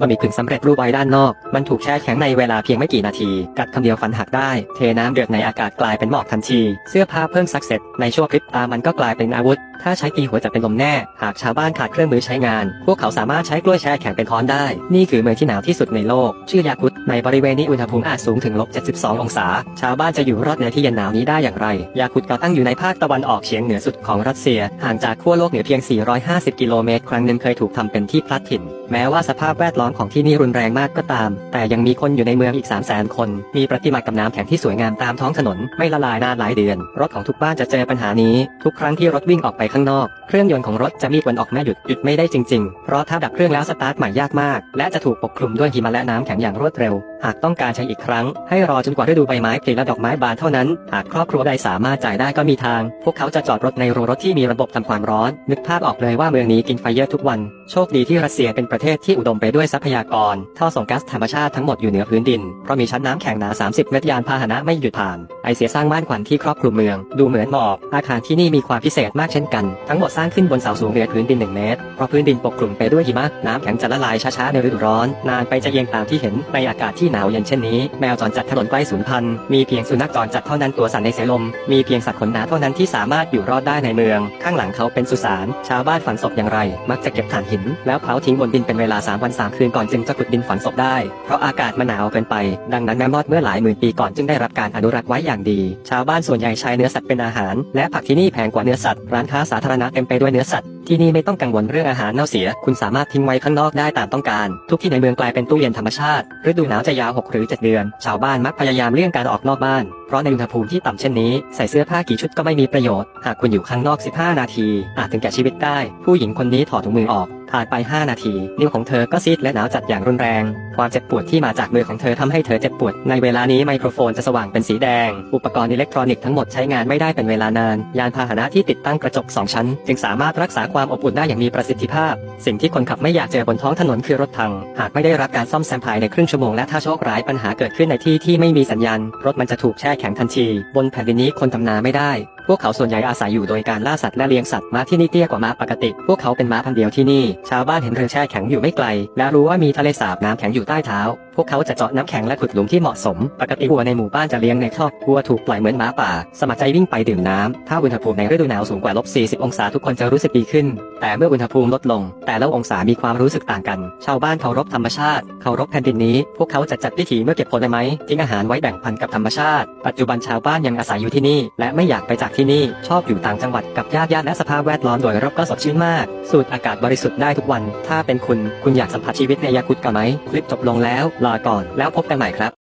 บะหมี่กึ่งสำเร็จรูปไว้ด้านนอก มันถูกแช่แข็งในเวลาเพียงไม่กี่นาที กัดคำเดียวฟันหักได้ เทน้ำเดือดในอากาศกลายเป็นหมอกทันที เสื้อผ้าเพิ่งซักเสร็จ ในช่วงพริบตามันก็กลายเป็นอาวุธ ถ้าใช้ตีหัวจะเป็นลมแน่ หากชาวบ้านขาดเครื่องมือใช้งาน พวกเขาสามารถใช้กล้วยแช่แข็งเป็นค้อนได้ นี่คือเมืองที่หนาวที่สุดในโลก ชื่อยากุตในบริเวณนี้อุณหภูมิอาจสูงถึงลบ72 องศา ชาวบ้านจะอยู่รอดในที่เย็นหนาวนี้ได้อย่างไร ยากุตก็ตั้งอยู่ในภาคตะวันออกเฉียงเหนือสุดของรัสเซีย ห่างจากขั้วโลกเหนือเพียง 450 กิโลเมตร ครั้งหนึ่งเคยถูกทำเป็นที่พลัดถิ่น แม้ว่าสภาพแวดล้อมของที่นี่รุนแรงมากก็ตาม แต่ยังมีคนอยู่ในเมืองอีก 3 0 0 0 0 0 คน มีประติมากรรมน้ำแข็งที่สวยงามตามท้องถนน ไม่ละลายนานหลายเดือน รถของทุกบ้านจะเจอปัญหานี้ ทุกครั้งที่รถวิ่งออกไปข้างนอก เครื่องยนต์ของรถจะมีควันออกแม่หยุด หยุดไม่ได้จริง ๆ เพราะถ้าดับเครื่องแล้วสตาร์ทใหม่ยากมาก และจะถูกปกคลุมด้วยหิมะและน้ำแข็งอย่างรวดเร็ว หากต้องการใช้อีกครั้ง ให้รอจนกว่าฤดูใบไม้ผลิและดอกไม้บานเท่านั้น หากครอบครัวใดสามารถจ่ายได้ก็มีทาง พวกเขาจะจอดรถในโรงรถที่มีระบบทำความร้อน นึกภาพออกเลยว่าเมืองนี้กินไฟเยอะทุกวัน โชคดีที่รัสเซียเป็นประเทศที่อุดมไปด้วยทรัพยากร ท่อส่งก๊าซธรรมชาติทั้งหมดอยู่เหนือพื้นดิน เพราะมีชั้นน้ำแข็งหนา 30 เมตรยานพาหนะไม่หยุดผ่าน ไอเสียสร้างม่านขวัญที่ครอบคลุมเมือง ดูเหมือนหมอกอาคารที่นี่มีความพิเศษมากเช่นกัน ทั้งหมดสร้างขึ้นบนเสาสูงเหนือพื้นดิน 1 เมตร เพราะพื้นดินปกคลุมไปด้วยหิมะ น้ำแข็งจะละลายช้าๆในฤดูร้อน นานไปจะเย็นตามที่เห็นในอากาศที่หนาวเย็นเช่นนี้ แมวจรจัดถนนใกล้สูญพันธุ์มีเพียงสุนัขจรจัดเท่านั้นตัวสั่นในเสลม มีเพียงสัตว์ขนหนาเท่านั้นที่สามารถอยู่รอดได้ในเมือง ข้างหลังเขาเป็นสุสาน ชาวบ้านฝังศพอย่างไร มักจะเก็บถ่านหิน แล้วเผาทิ้งบนดินเป็นเวลา 3 วัน 3 คืนก่อนจึงจะขุดดินฝังศพได้ เพราะอากาศมันหนาวเกินไป ดังนั้นแม่มอดเมื่อหลายหมื่นปีก่อนจึงได้รับการอนุรักษ์ไว้อย่างดี ชาวบ้านส่วนใหญ่ใช้เนื้อสัตว์เป็นอาหาร และผักที่นี่แพงกว่าเนื้อสัตว์ ร้านค้าสาธารณะเต็มไปด้วยเนื้อสัตว์ ที่นี่ไม่ต้องกังวลเรื่องอาหารเน่าเสีย คุณสามารถทิ้งไว้ข้างนอกได้ตามต้องการ ทุกที่ในเมืองกลายเป็นตู้เย็นธรรมชาติ ฤดูหนาวจะยาว 6 หรือ 7 เดือน ชาวบ้านมักพยายามเลี่ยงการออกนอกบ้าน เพราะในอุณหภูมิที่ต่ำเช่นนี้ ใส่เสื้อผ้ากี่ชุดก็ไม่มีประโยชน์ หากคุณอยู่ข้างนอก 15 นาที อาจถึงแก่ชีวิตได้ ผู้หญิงคนนี้ถอดถุงมือออก ผ่านไป 5 นาที นิ้วของเธอก็ซีดและหนาวจัดอย่างรุนแรง ความเจ็บปวดที่มาจากมือของเธอทำให้เธอเจ็บปวด ในเวลานี้ไมโครโฟนจะสว่างเป็นสีแดง อุปกรณ์อิเล็กทรอนิกส์ทั้งหมดใช้งานไม่ได้เป็นเวลานาน ยานพาหนะที่ติดตั้งกระจก 2 ชั้น จึงสามารถรักษาความอบอุ่นได้อย่างมีประสิทธิภาพ สิ่งที่คนขับไม่อยากเจอบนท้องถนนคือรถพัง หากไม่ได้รับการซ่อมแซมภายในครึ่งชั่วโมงและถ้าโชคร้ายปัญหาเกิดขึ้นในที่ที่ไม่มีสัญญาณ รถมันจะถูกแช่แข็งทันที บนแผ่นดินนี้คนทำนาไม่ได้ วกเขาส่วนใหญ่อาศัยอยู่โดยการล่าสัตว์และเลี้ยงสัตว์ม้าที่นี่เตี้ยกว่าม้าปกติ พวกเขาเป็นม้าพันธุ์เดียวที่นี่ ชาวบ้านเห็นเรือแช่แข็งอยู่ไม่ไกล และรู้ว่ามีทะเลสาบน้ำแข็งอยู่ใต้เท้าพวกเขาจะเจาะน้ำแข็งและขุดหลุมที่เหมาะสม ปกติวัวในหมู่บ้านจะเลี้ยงในคอกวัวถูกปล่อยเหมือนหมาป่า สมัครใจวิ่งไปดื่มน้ำ ถ้าอุณหภูมิในฤดูหนาวสูงกว่าลบ 40 องศาทุกคนจะรู้สึกดีขึ้น แต่เมื่ออุณหภูมิลดลง แต่ละองศามีความรู้สึกต่างกัน ชาวบ้านเคารพธรรมชาติ เคารพแผ่นดินนี้ พวกเขาจะจัดพิธีเมื่อเก็บผลไม้ทิ้งอาหารไว้แบ่งปันกับธรรมชาติ ปัจจุบันชาวบ้านยังอาศัยอยู่ที่นี่ และไม่อยากไปจากที่นี่ ชอบอยู่ต่างจังหวัดกับญาติญาติและสภาพแวดล้อมโดยรอบก็สดชื่นมาก สูดอากาศบริสุทธิ์ได้ทุกวัน ถ้าเป็นคุณ คุณอยากสัมผัสชีวิตในยากุตกันไหมคลิปจบลงแล้วลาก่อนแล้วพบกันใหม่ครับ